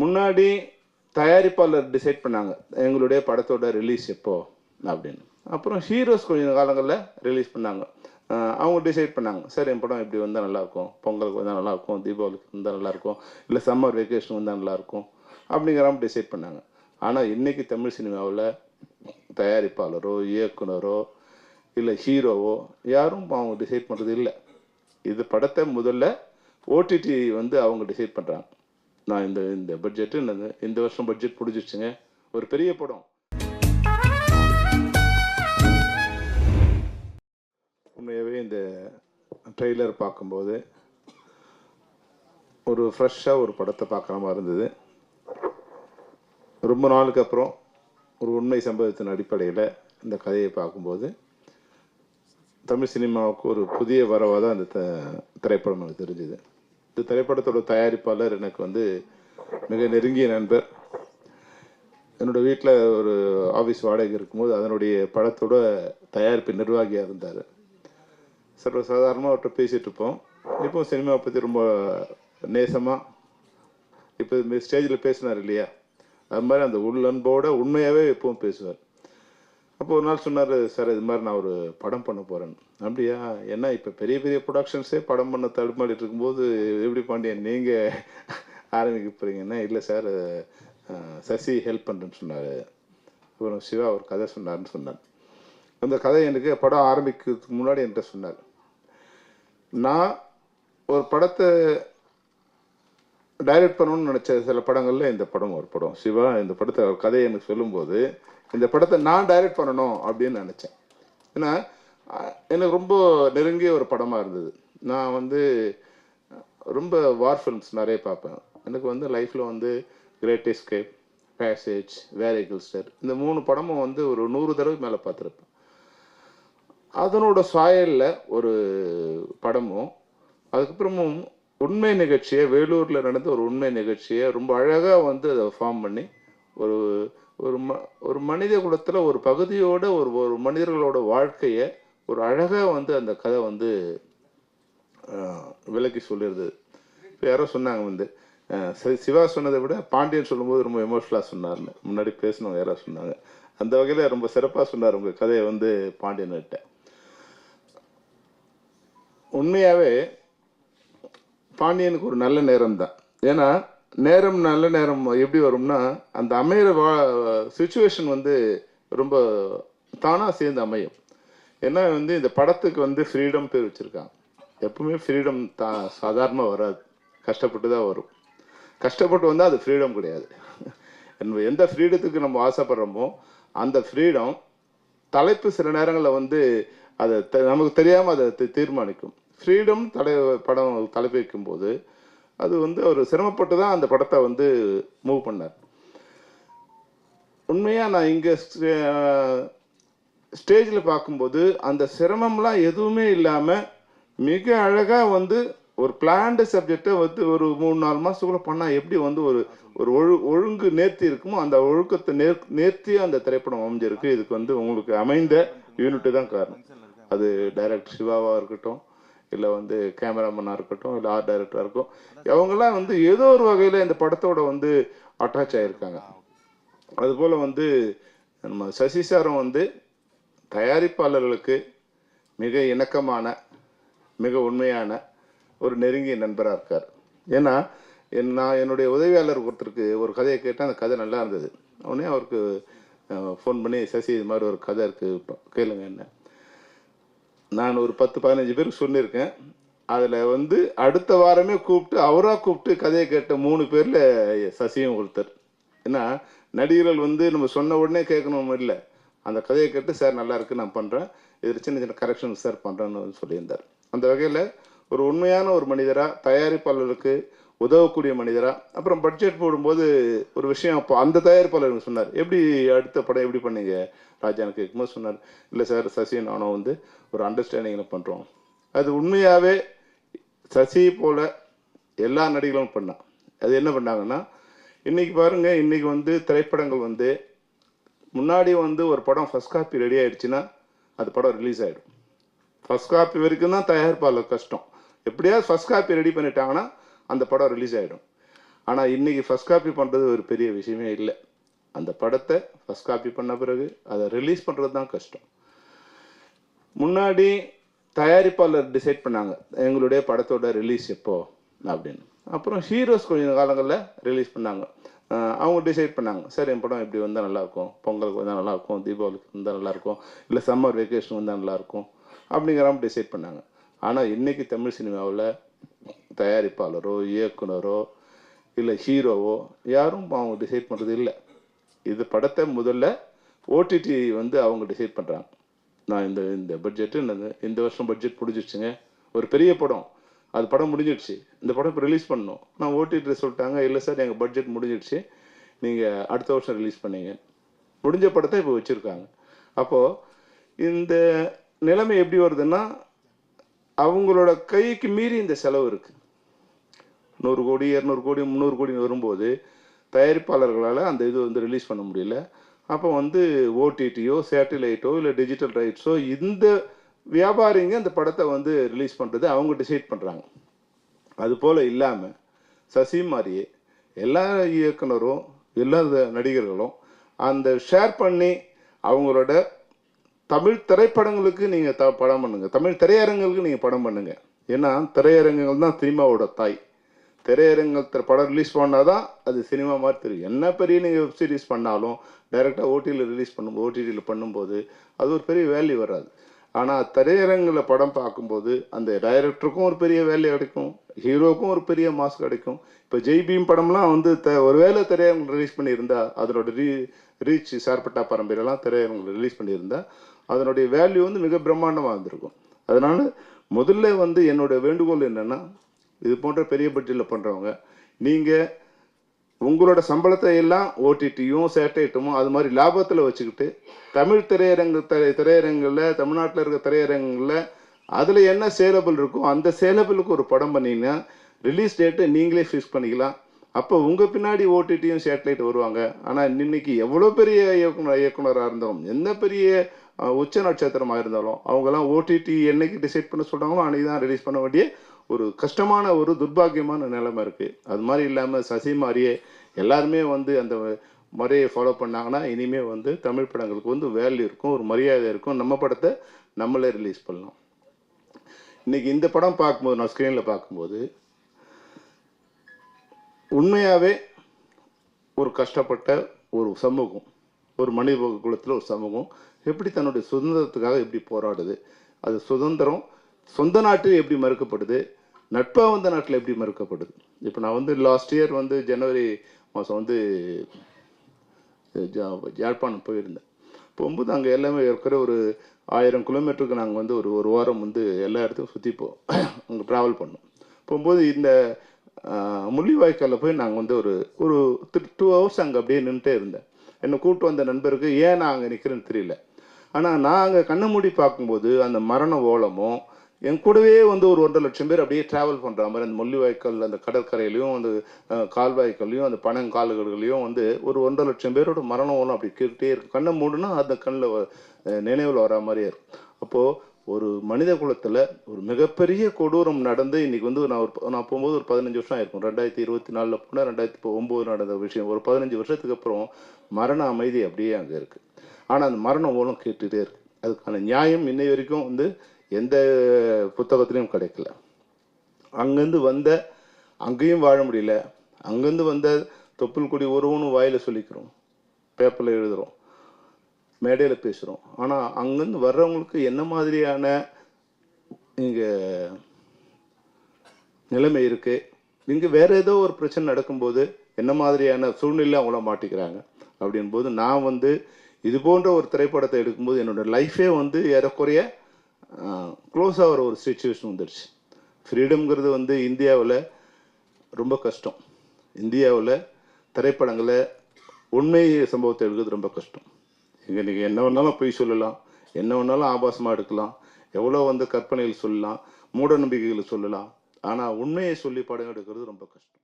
முன்னாடி தயாரிப்பாளர் டிசைட் பண்ணாங்க எங்களுடைய படத்தோட ரிலீஸ் எப்போ அப்படின்னு. அப்புறம் ஹீரோஸ் கொஞ்சம் காலங்களில் ரிலீஸ் பண்ணாங்க. அவங்க டிசைட் பண்ணாங்க சார் என் படம் இப்படி வந்தால் நல்லாயிருக்கும் பொங்கலுக்கு வந்தால் நல்லாயிருக்கும் தீபாவளிக்கு வந்தால் நல்லாயிருக்கும் இல்லை சம்மர் வெக்கேஷன் வந்தால் நல்லாயிருக்கும் அப்படிங்கிற மாதிரி டிசைட் பண்ணாங்க. ஆனால் இன்றைக்கி தமிழ் சினிமாவில் தயாரிப்பாளரோ இயக்குனரோ இல்லை ஹீரோவோ யாரும் அவங்க டிசைட் பண்ணுறது இல்லை. இது படத்தை முதல்ல ஓடிடி வந்து அவங்க டிசைட் பண்ணுறாங்க நான் இந்த இந்த பட்ஜெட்டு இந்த இந்த வருஷம் பட்ஜெட் பிடிச்சிருச்சுங்க. ஒரு பெரிய படம். உண்மையாகவே இந்த ட்ரெய்லர் பார்க்கும்போது ஒரு ஃப்ரெஷ்ஷாக ஒரு படத்தை பார்க்குற மாதிரி இருந்தது. ரொம்ப நாளுக்கு அப்புறம் ஒரு உண்மை சம்பவத்தின் அடிப்படையில் இந்த கதையை பார்க்கும்போது தமிழ் சினிமாவுக்கு ஒரு புதிய வரவாக தான் இந்த த- திரைப்படம் எனக்கு தெரிஞ்சுது. இந்த திரைப்படத்தோட தயாரிப்பாளர் எனக்கு வந்து மிக நெருங்கிய நண்பர். என்னோட வீட்டில் ஒரு ஆஃபீஸ் வாடகை இருக்கும்போது அதனுடைய படத்தோட தயாரிப்பு நிர்வாகியாக இருந்தார். சர்வசாதாரணமாக அவர்கிட்ட பேசிகிட்டு இருப்போம். இப்போ சினிமாவை பற்றி ரொம்ப நேசமாக இப்போ ஸ்டேஜில் பேசினார் இல்லையா? அது மாதிரி அந்த உள்ளன்போட உண்மையாகவே எப்பவும் பேசுவார். அப்போ ஒரு நாள் சொன்னார் சார் இது மாதிரி நான் ஒரு படம் பண்ண போகிறேன் அப்படியா? ஏன்னா இப்போ பெரிய பெரிய ப்ரொடக்ஷன்ஸே படம் பண்ண தடுமாறிட்டு இருக்கும்போது எப்படி பாண்டியன் நீங்கள் ஆரம்பிக்க போகிறீங்கன்னா இல்லை சார் சசி ஹெல்ப் பண்ணுறேன்னு சொன்னார். அப்புறம் சிவா ஒரு கதை சொன்னார்னு சொன்னார் அந்த கதை எனக்கு படம் ஆரம்பிக்கிறதுக்கு முன்னாடி என்கிட்ட சொன்னார். நான் ஒரு படத்தை டைரக்ட் பண்ணணும்னு நினச்ச சில படங்களில் இந்த படம் ஒரு படம். சிவா இந்த படத்தை கதையை எனக்கு சொல்லும்போது இந்த படத்தை நான் டைரக்ட் பண்ணணும் அப்படின்னு நினச்சேன். ஏன்னா எனக்கு ரொம்ப நெருங்கிய ஒரு படமாக இருந்தது. நான் வந்து ரொம்ப வார் ஃபிலிம்ஸ் நிறைய பார்ப்பேன். எனக்கு வந்து லைஃப்பில் வந்து கிரேட் எஸ்கேப் பேசேஜ் வேரிகல்ஸ்டர் இந்த மூணு படமும் வந்து ஒரு நூறு தடவை மேலே பார்த்துருப்பேன். அதனோட சாயலில் ஒரு படமும் அதுக்கப்புறமும் உண்மை நிகழ்ச்சியை வேலூரில் நடந்த ஒரு உண்மை நிகழ்ச்சியை ரொம்ப அழகாக வந்து அதை ஃபார்ம் பண்ணி ஒரு ஒரு ம ஒரு மனித குலத்தில் ஒரு பகுதியோட ஒரு ஒரு மனிதர்களோட வாழ்க்கையை ஒரு அழகாக வந்து அந்த கதை வந்து விளக்கி சொல்லிடுது இப்போ யாரோ சொன்னாங்க வந்து சரி சிவா சொன்னதை விட பாண்டியன் சொல்லும்போது ரொம்ப எமோஷ்னலாக சொன்னார்னு. முன்னாடி பேசினவங்க யாரோ சொன்னாங்க. அந்த வகையில் ரொம்ப சிறப்பாக சொன்னார் உங்கள் கதையை வந்து பாண்டியன்கிட்ட. உண்மையாகவே பாண்டியனுக்கு ஒரு நல்ல நேரம் தான் ஏன்னா நேரம் நல்ல நேரம் எப்படி வரும்னா அந்த அமையிற வா சுச்சுவேஷன் வந்து ரொம்ப தானாக சேர்ந்து அமையும். ஏன்னா வந்து இந்த படத்துக்கு வந்து ஃப்ரீடம் பேர் வச்சுருக்காங்க. எப்பவுமே ஃப்ரீடம் தா சாதாரணமாக வராது. கஷ்டப்பட்டு தான் வரும். கஷ்டப்பட்டு வந்தால் அது ஃப்ரீடம் கிடையாது. எந்த ஃப்ரீடத்துக்கு நம்ம ஆசைப்படுறோமோ அந்த ஃப்ரீடம் தலைப்பு சில நேரங்களில் வந்து அதை நமக்கு தெரியாமல் அதை தீர்மானிக்கும். ஃப்ரீடம் தலை படம் தலைப்பு வைக்கும்போது அது வந்து அவர் சிரமப்பட்டு தான் அந்த படத்தை வந்து மூவ் பண்ணார். உண்மையாக நான் இங்கே ஸ்டேஜில் பார்க்கும்போது அந்த சிரமம்லாம் எதுவுமே இல்லாமல் மிக அழகாக வந்து ஒரு பிளான்டு சப்ஜெக்டை வந்து ஒரு மூணு நாலு மாதத்துக்குள்ளே பண்ணால் எப்படி வந்து ஒரு ஒரு ஒழு ஒழுங்கு நேர்த்தி இருக்குமோ அந்த ஒழுக்கத்தை நேர் நேர்த்தியாக அந்த திரைப்படம் அமைஞ்சிருக்கு. இதுக்கு வந்து உங்களுக்கு அமைந்த யூனிட்டு தான் காரணம். அது டைரக்டர் சிவாவாக இருக்கட்டும் இல்லை வந்து கேமராமேனாக இருக்கட்டும் இல்லை ஆர்ட் டைரக்டராக இருக்கும் அவங்கெல்லாம் வந்து ஏதோ ஒரு வகையில் இந்த படத்தோட வந்து அட்டாச் ஆகியிருக்காங்க அதுபோல் வந்து நம்ம சசி சாரும் வந்து தயாரிப்பாளர்களுக்கு மிக இணக்கமான மிக உண்மையான ஒரு நெருங்கிய நண்பராக இருக்கார். ஏன்னா என் நான் என்னுடைய உதவியாளர் ஒருத்தருக்கு ஒரு கதையை கேட்டால் அந்த கதை நல்லா இருந்தது. உடனே அவருக்கு ஃபோன் பண்ணி சசி இது மாதிரி ஒரு கதை இருக்குது கேளுங்க என்ன. நான் ஒரு பத்து பதினஞ்சு பேருக்கு சொல்லியிருக்கேன். அதில் வந்து அடுத்த வாரமே கூப்பிட்டு அவராக கூப்பிட்டு கதையை கேட்ட மூணு பேரில் சசியும் ஒருத்தர். ஏன்னா நடிகர்கள் வந்து நம்ம சொன்ன உடனே கேட்கணும் இல்லை. அந்த கதையை கேட்டு சார் நல்லா இருக்கு நான் பண்ணுறேன் இதில் சின்ன சின்ன கரெக்ஷன் சார் பண்ணுறேன்னு சொல்லியிருந்தார். அந்த வகையில் ஒரு உண்மையான ஒரு மனிதராக தயாரிப்பாளருக்கு உதவக்கூடிய மனிதராக அப்புறம் பட்ஜெட் போடும்போது ஒரு விஷயம் அப்போ அந்த தயாரிப்பாளர் எனக்கு சொன்னார். எப்படி அடுத்த படம் எப்படி பண்ணீங்க? ராஜா கேட்கும்போது சொன்னார் இல்லை சார் சசி நானும் வந்து ஒரு அண்டர்ஸ்டாண்டிங்கில் பண்ணுறோம் அது உண்மையாகவே சசி போல எல்லா நடிகளும் பண்ணான் அது என்ன பண்ணாங்கன்னா இன்றைக்கி பாருங்கள் இன்றைக்கி வந்து திரைப்படங்கள் வந்து முன்னாடி வந்து ஒரு படம் ஃபர்ஸ்ட் காப்பி ரெடி ஆயிடுச்சுன்னா அது படம் ரிலீஸ் ஆகிடும் ஃபர்ஸ்ட் காப்பி வரைக்கும் தான் தயாரிப்பாளர் கஷ்டம். எப்படியாவது ஃபர்ஸ்ட் காப்பி ரெடி பண்ணிட்டாங்கன்னா அந்த படம் ரிலீஸ் ஆகிடும் ஆனால் இன்றைக்கி ஃபர்ஸ்ட் காப்பி பண்ணுறது ஒரு பெரிய விஷயமே இல்லை. அந்த படத்தை ஃபஸ்ட் காப்பி பண்ண பிறகு அதை ரிலீஸ் பண்ணுறது தான் கஷ்டம். முன்னாடி தயாரிப்பாளர் டிசைட் பண்ணாங்க எங்களுடைய படத்தோட ரிலீஸ் எப்போ? அப்படின்னு. அப்புறம் ஹீரோஸ் கொஞ்சம் காலங்களில் ரிலீஸ் பண்ணாங்க. அவங்க டிசைட் பண்ணாங்க சரி என் படம் இப்படி வந்தால் நல்லாயிருக்கும் பொங்கலுக்கு வந்தால் நல்லாயிருக்கும் தீபாவளிக்கு வந்தால் நல்லாயிருக்கும் இல்லை சம்மர் வெக்கேஷன் வந்தால் நல்லாயிருக்கும் அப்படிங்கிற டிசைட் பண்ணாங்க. ஆனால் இன்றைக்கி தமிழ் சினிமாவில் தயாரிப்பாளரோ இயக்குனரோ இல்லை ஹீரோவோ யாரும் அவங்க டிசைட் பண்ணுறது இல்லை. இது படத்தை முதல்ல ஓடிடி வந்து அவங்க டிசைட் பண்ணுறாங்க நான் இந்த இந்த பட்ஜெட்டு இந்த இந்த வருஷம் பட்ஜெட் முடிஞ்சிடுச்சுங்க ஒரு பெரிய படம். அது படம் முடிஞ்சிடுச்சு இந்த படம் இப்போ ரிலீஸ் பண்ணணும். நான் ஓடிடி சொல்லிட்டாங்க இல்லை சார் எங்கள் பட்ஜெட் முடிஞ்சிடுச்சு நீங்கள் அடுத்த வருஷம் ரிலீஸ் பண்ணீங்க. முடிஞ்ச படத்தை இப்போ வச்சுருக்காங்க. அப்போது இந்த நிலைமை எப்படி வருதுன்னா அவங்களோட கைக்கு மீறி இந்த செலவு இருக்குது நூறு கோடி இரநூறு கோடி முந்நூறு கோடி வரும்போது தயாரிப்பாளர்களால் அந்த இது வந்து ரிலீஸ் பண்ண முடியல. அப்போ வந்து ஓடிடியோ சேட்டிலைட்டோ இல்லை டிஜிட்டல் ரைட்ஸோ இந்த வியாபாரிங்க அந்த படத்தை வந்து ரிலீஸ் பண்ணுறது அவங்க டிசைட் பண்ணுறாங்க அதுபோல் இல்லாமல் சசி மாதிரியே எல்லா இயக்குனரும் எல்லா நடிகர்களும் அந்த ஷேர் பண்ணி அவங்களோட தமிழ் திரைப்படங்களுக்கு நீங்கள் த படம் பண்ணுங்கள் தமிழ் திரையரங்குகளுக்கு நீங்கள் படம் பண்ணுங்கள் ஏன்னா திரையரங்குகள் தான் சினிமாவோட தாய். திரையரங்கில் திரை- படம் ரிலீஸ் பண்ணால் தான் அது சினிமா மாதிரி தெரியும். என்ன பெரிய நீங்கள் வெப் சீரிஸ் பண்ணாலும் டைரெக்டாக ஓடியில் ரிலீஸ் பண்ணும் ஓடிடியில் பண்ணும்போது அது ஒரு பெரிய வேல்யூ வராது. ஆனால் திரையரங்கில் படம் பார்க்கும்போது அந்த டைரக்டருக்கும் ஒரு பெரிய வேல்யூ கிடைக்கும். ஹீரோக்கும் ஒரு பெரிய மாஸ் கிடைக்கும். இப்போ ஜெய்பீம் படம்லாம் வந்து த ஒரு வேளை திரையரங்கில் ரிலீஸ் பண்ணியிருந்தா அதனோட ரீ ரீச் சார்பட்டா பரம்பரையெல்லாம் திரையரங்கில் ரிலீஸ் பண்ணியிருந்தா அதனுடைய வேல்யூ வந்து மிக பிரம்மாண்டமாக இருந்திருக்கும். அதனால் முதல்ல வந்து என்னோட வேண்டுகோள் என்னன்னா இது போன்ற பெரிய பட்ஜெட்டில் பண்ணுறவங்க நீங்கள் உங்களோட சம்பளத்தை எல்லாம் ஓடிடியும் சேட்டைட்டும் அது மாதிரி லாபத்தில் வச்சுக்கிட்டு தமிழ் திரையரங்கு திரை திரையரங்கில் தமிழ்நாட்டில் இருக்க திரையரங்குகளில் அதில் என்ன சேலபிள் இருக்கோ அந்த சேலபிளுக்கு ஒரு படம் பண்ணீங்கன்னா ரிலீஸ் டேட்டை நீங்களே ஃபிக்ஸ் பண்ணிக்கலாம். அப்போ உங்கள் பின்னாடி ஓடிடியும் சேட்டலைட் வருவாங்க. ஆனால் இன்னைக்கு எவ்வளோ பெரிய இயக்குனர் இயக்குனராக இருந்தாலும் எந்த பெரிய உச்ச நட்சத்திரமாக இருந்தாலும் அவங்கெல்லாம் ஓடிடி என்னைக்கு டிசைட் பண்ண சொல்கிறாங்களோ அன்றைக்கி தான் ரிலீஸ் பண்ண வேண்டிய ஒரு கஷ்டமான ஒரு துர்பாக்கியமான நிலைமை இருக்குது அது மாதிரி இல்லாமல் சசி மாதிரியே எல்லாருமே வந்து அந்த முறையை ஃபாலோ பண்ணாங்கன்னா இனிமேல் வந்து தமிழ் படங்களுக்கு வந்து வேல்யூ இருக்கும் ஒரு மரியாதை இருக்கும். நம்ம படத்தை நம்மளே ரிலீஸ் பண்ணலாம். இன்றைக்கி இந்த படம் பார்க்கும்போது நான் ஸ்க்ரீனில் பார்க்கும்போது உண்மையாகவே ஒரு கஷ்டப்பட்ட ஒரு சமூகம் ஒரு மனித குலத்தில் ஒரு சமூகம் எப்படி தன்னுடைய சுதந்திரத்துக்காக எப்படி போராடுது அது சுதந்திரம் சொந்த நாட்டில் எப்படி மறுக்கப்படுது நட்பாக வந்த நாட்டில் எப்படி மறுக்கப்படுது? இப்போ நான் வந்து லாஸ்ட் இயர் வந்து ஜனவரி மாதம் வந்து ஜா- யாழ்ப்பாணம் போயிருந்தேன். போகும்போது அங்கே எல்லாமே இருக்கிற ஒரு ஆயிரம் கிலோமீட்டருக்கு நாங்கள் வந்து ஒரு ஒரு வாரம் வந்து எல்லா இடத்துக்கும் சுற்றி போ அங்கே ட்ராவல் பண்ணோம். போகும்போது இந்த முள்ளிவாய்க்காலில் போய் நாங்கள் வந்து ஒரு ஒரு டூ ஹவர்ஸ் அங்கே அப்படியே நின்றுட்டே இருந்தேன். என்னை கூப்பிட்டு வந்த நண்பருக்கு ஏன் நான் அங்கே நிற்கிறேன்னு தெரியல. ஆனால் நான் அங்கே கண்ணை மூடி பார்க்கும்போது அந்த மரண ஓலமும் என் கூடவே வந்து ஒரு ஒன்றரை லட்சம் பேர் அப்படியே ட்ராவல் பண்ணுற மாதிரி அந்த முள்ளிவாய்க்கால் அந்த கடற்கரையிலையும் அந்த கால்வாய்க்கள்லையும் அந்த பனங்கால்கள்லையும் வந்து ஒரு ஒன்றரை லட்சம் பேரோட மரண ஓலம் அப்படி கேட்டுகிட்டே இருக்கும். கண்ணை மூடுனா அந்த கண்ணில் நினைவில் வர மாதிரியே இருக்கும். அப்போது ஒரு மனித குலத்தில் ஒரு மிகப்பெரிய கொடூரம் நடந்து இன்னைக்கு வந்து நான் ஒரு நான் போகும்போது ஒரு பதினஞ்சு வருஷம் ஆயிருக்கும். ரெண்டாயிரத்தி இருபத்தி நாலில் போனால் ரெண்டாயிரத்தி ஒம்பது நடந்த விஷயம். ஒரு பதினஞ்சு வருஷத்துக்கு அப்புறம் மரண அமைதி அப்படியே அங்கே இருக்குது ஆனால் அந்த மரண ஓலம் கேட்டுகிட்டே இருக்கு. அதுக்கான நியாயம் இன்னை வரைக்கும் வந்து எந்த புத்தகத்துலேயும் கிடைக்கல. அங்கேருந்து வந்த அங்கேயும் வாழ முடியல. அங்கேருந்து வந்த தொப்புள் கொடி ஒருவனும் வாயில சொல்லிக்கிறோம். பேப்பரில் எழுதுகிறோம் மேடையில் பேசுகிறோம் ஆனால் அங்கேருந்து வர்றவங்களுக்கு என்ன மாதிரியான இங்கே நிலைமை இருக்குது இங்கே வேற ஏதோ ஒரு பிரச்சனை நடக்கும்போது என்ன மாதிரியான சூழ்நிலை அவங்கள மாட்டிக்கிறாங்க? அப்படின்போது நான் வந்து இது போன்ற ஒரு திரைப்படத்தை எடுக்கும்போது என்னோட லைஃபே வந்து ஏறக்குறைய க்ளோஸ் ஆகிற ஒரு சுச்சுவேஷன் வந்துடுச்சு ஃப்ரீடம்ங்கிறது வந்து இந்தியாவில் ரொம்ப கஷ்டம். இந்தியாவில் திரைப்படங்களை உண்மை சம்பவத்தை எடுக்கிறது ரொம்ப கஷ்டம். இங்கே நீங்கள் என்ன வேணாலும் பொய் சொல்லலாம். என்ன வேணாலும் ஆபாசமாக எடுக்கலாம். எவ்வளோ வந்து கற்பனைகள் சொல்லலாம். மூட நம்பிக்கைகள் சொல்லலாம். ஆனால் உண்மையை சொல்லி படம் எடுக்கிறது ரொம்ப கஷ்டம்.